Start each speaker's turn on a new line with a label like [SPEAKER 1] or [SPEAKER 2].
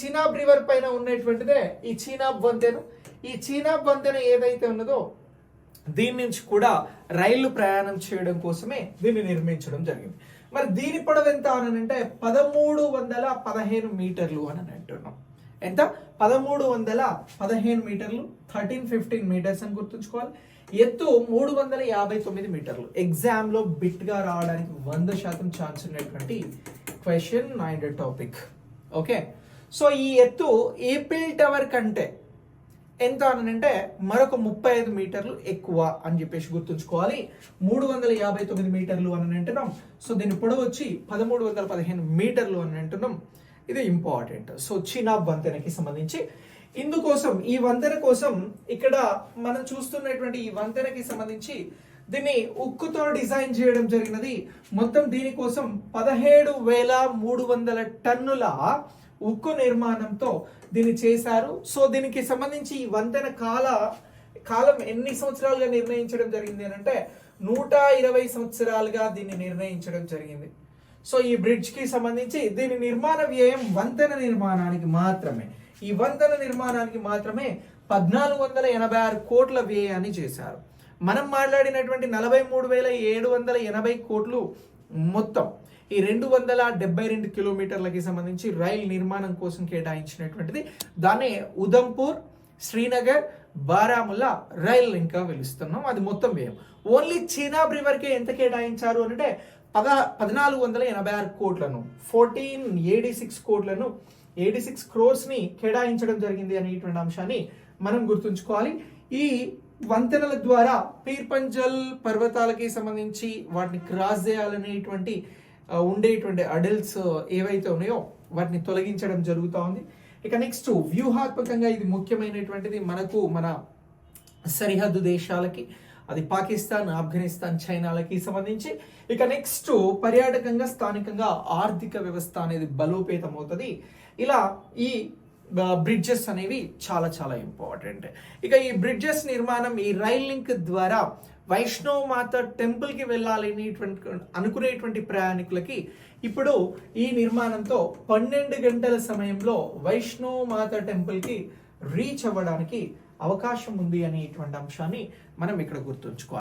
[SPEAKER 1] Chenab river పైన ఉన్నటువంటిదే ఈ చీనాబ్ వంతెన. ఈ చీనాబ్ వంతెన ఏదైతే ఉన్నదో దీని నుంచి కూడా రైళ్ళు ప్రయాణం చేయడం కోసమే దీన్ని నిర్మించడం జరిగింది. మరి దీని పొడవు ఎంత అని అంటే పదమూడు వందల పదిహేను మీటర్లు అని అంటున్నాం. ఎంత? పదమూడు వందల పదిహేను మీటర్లు థర్టీన్ ఫిఫ్టీన్ మీటర్స్ అని గుర్తుంచుకోవాలి. ఎత్తు మూడు వందల యాభై తొమ్మిది మీటర్లు. ఎగ్జామ్లో బిట్గా రావడానికి వంద శాతం ఛాన్స్ ఉన్నటువంటి question and topic okay so ఈ ఎత్తు ఏపిల్ టవర్ కంటే ఎంత అనంటే మరొక ముప్పై ఐదు మీటర్లు ఎక్కువ అని చెప్పేసి గుర్తుంచుకోవాలి. మూడు వందల యాభై తొమ్మిది మీటర్లు అని అంటున్నాం. సో దీని పొడవు వచ్చి పదమూడు వందల పదిహేను మీటర్లు అని అంటున్నాం. ఇది ఇంపార్టెంట్. సో చీనాబ్ వంతెనకి సంబంధించి. ఇందుకోసం ఈ వంతెన కోసం ఇక్కడ మనం చూస్తున్నటువంటి ఈ వంతెనకి సంబంధించి దీన్ని ఉక్కుతో డిజైన్ చేయడం జరిగినది. మొత్తం దీనికోసం పదిహేడు వేల మూడు వందల టన్నుల ఉక్కు నిర్మాణంతో దీన్ని చేశారు. సో దీనికి సంబంధించి ఈ వంతెన కాల కాలం ఎన్ని సంవత్సరాలుగా నిర్ణయించడం జరిగింది అని అంటే నూట ఇరవై సంవత్సరాలుగా దీన్ని నిర్ణయించడం జరిగింది. సో ఈ బ్రిడ్జ్కి సంబంధించి దీని నిర్మాణ వ్యయం వంతెన నిర్మాణానికి మాత్రమే. ఈ వంతెన నిర్మాణానికి మాత్రమే పద్నాలుగు వందల ఎనభై ఆరు కోట్ల వ్యయాన్ని చేశారు. మనం మాట్లాడినటువంటి నలభై మూడు వేల ఏడు వందల ఎనభై కోట్లు మొత్తం. ఈ రెండు వందల డెబ్బై రెండు కిలోమీటర్లకి సంబంధించి రైల్ నిర్మాణం కోసం కేటాయించినటువంటిది. దాన్ని ఉదంపూర్ శ్రీనగర్ బారాముల్లా రైల్ ఇంకా పిలుస్తున్నాం అది మొత్తం వ్యయం. ఓన్లీ చీనాబ్ రివర్కే ఎంత కేటాయించారు అంటే పద పద్నాలుగు వందల ఎనభై ఆరు కోట్లను ఫోర్టీన్ ఎయిటీ సిక్స్ కోట్లను ఎయిటీ సిక్స్ క్రోర్స్ని కేటాయించడం జరిగింది అనేటువంటి అంశాన్ని మనం గుర్తుంచుకోవాలి. ఈ వంతెనల ద్వారా పీర్పంజల్ పర్వతాలకి సంబంధించి వాటిని క్రాస్ చేయాలనేటువంటి ఉండేటువంటి అడల్ట్స్ ఏవైతే ఉన్నాయో వాటిని తొలగించడం జరుగుతూ ఉంది ఇక నెక్స్ట్ వ్యూహాత్మకంగా ఇది ముఖ్యమైనటువంటిది మనకు మన సరిహద్దు దేశాలకి అది పాకిస్తాన్ ఆఫ్ఘనిస్తాన్ చైనాలకి సంబంధించి. ఇక నెక్స్ట్ పర్యాటకంగా స్థానికంగా ఆర్థిక వ్యవస్థ అనేది బలోపేతం అవుతుంది ఇలా ఈ బ్రిడ్జెస్ అనేవి చాలా చాలా ఇంపార్టెంట్ ఇక ఈ బ్రిడ్జెస్ నిర్మాణం ఈ రైల్ లింక్ ద్వారా వైష్ణవ మాత టెంపుల్కి వెళ్ళాలనేటువంటి అనుకునేటువంటి ప్రయాణికులకి ఇప్పుడు ఈ నిర్మాణంతో పన్నెండు గంటల సమయంలో వైష్ణవ మాత టెంపుల్కి రీచ్ అవ్వడానికి అవకాశం ఉంది అనేటువంటి అంశాన్ని మనం ఇక్కడ గుర్తుంచుకోవాలి.